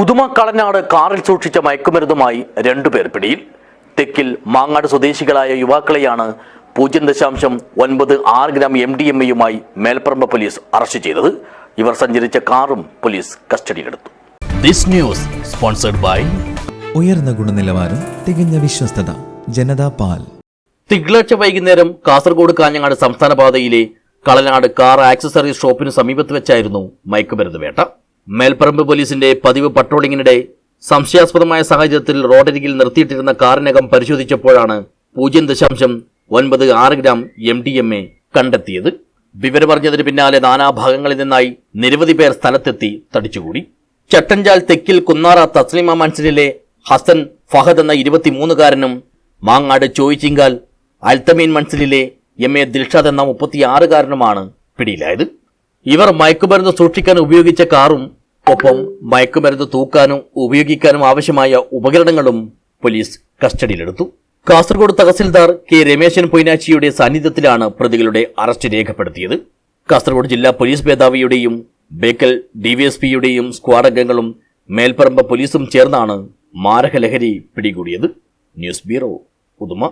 ഉദുമ കളനാട് കാറിൽ സൂക്ഷിച്ച മയക്കുമരുന്നുമായി രണ്ടുപേർ പിടിയിൽ. തെക്കിൽ മാങ്ങാട് സ്വദേശികളായ യുവാക്കളെയാണ് പൂജ്യം ദശാംശം ഒൻപത് ആറ് ഗ്രാം എം ഡി എം എയുമായി മേൽപ്പറമ്പ് പോലീസ് അറസ്റ്റ് ചെയ്തത്. ഇവർ സഞ്ചരിച്ച കാറും പോലീസ് കസ്റ്റഡിയിലെടുത്തു. ദിസ് ന്യൂസ് സ്പോൺസർഡ് ബൈ ഉയർന്ന ഗുണനിലവാരം തികഞ്ഞ വിശ്വസ്തത ജനതാ പാൽ. തിങ്കളാഴ്ച വൈകുന്നേരം കാസർഗോഡ് കാഞ്ഞങ്ങാട് സംസ്ഥാന പാതയിലെ കളനാട് കാർ ആക്സസറി ഷോപ്പിന് സമീപത്ത് വെച്ചായിരുന്നു മയക്കുമരുന്ന് വേട്ട. മേൽപ്പറമ്പ് പോലീസിന്റെ പതിവ് പട്രോളിങ്ങിനിടെ സംശയാസ്പദമായ സാഹചര്യത്തിൽ റോഡരികിൽ നിർത്തിയിട്ടിരുന്ന കാറിനകം പരിശോധിച്ചപ്പോഴാണ് പൂജ്യം ദശാംശം ഒൻപത് ആറ് gram M D M A കണ്ടെത്തിയത്. വിവരമറിഞ്ഞതിന് പിന്നാലെ നാനാഭാഗങ്ങളിൽ നിന്നായി നിരവധി പേർ സ്ഥലത്തെത്തി തടിച്ചുകൂടി. ചട്ടഞ്ചാൽ തെക്കിൽ കുന്നാറ തസ്ലിമ മൻസിലെ ഹസൻ ഫഹദ് എന്ന ഇരുപത്തിമൂന്നുകാരനും മാങ്ങാട് ചോയിച്ചിങ്കാൽ അൽത്തമീൻ മൻസിലെ എം എ ദിൽഷാദ് എന്ന മുപ്പത്തിയാറുകാരനുമാണ് പിടിയിലായത്. ഇവർ മയക്കുമരുന്ന് സൂക്ഷിക്കാൻ ഉപയോഗിച്ച കാറും ഒപ്പം മയക്കുമരുന്ന് തൂക്കാനും ഉപയോഗിക്കാനും ആവശ്യമായ ഉപകരണങ്ങളും പോലീസ് കസ്റ്റഡിയിലെടുത്തു. കാസർഗോഡ് തഹസിൽദാർ കെ രമേശൻ പൊയ്നാച്ചിയുടെ സാന്നിധ്യത്തിലാണ് പ്രതികളുടെ അറസ്റ്റ് രേഖപ്പെടുത്തിയത്. കാസർഗോഡ് ജില്ലാ പോലീസ് മേധാവിയുടെയും ബേക്കൽ ഡിവിഎസ്പിയുടെയും സ്ക്വാഡ് അംഗങ്ങളും മേൽപ്പറമ്പ് പോലീസും ചേർന്നാണ് മാരകലഹരി പിടികൂടിയത്. News bureau Uduma.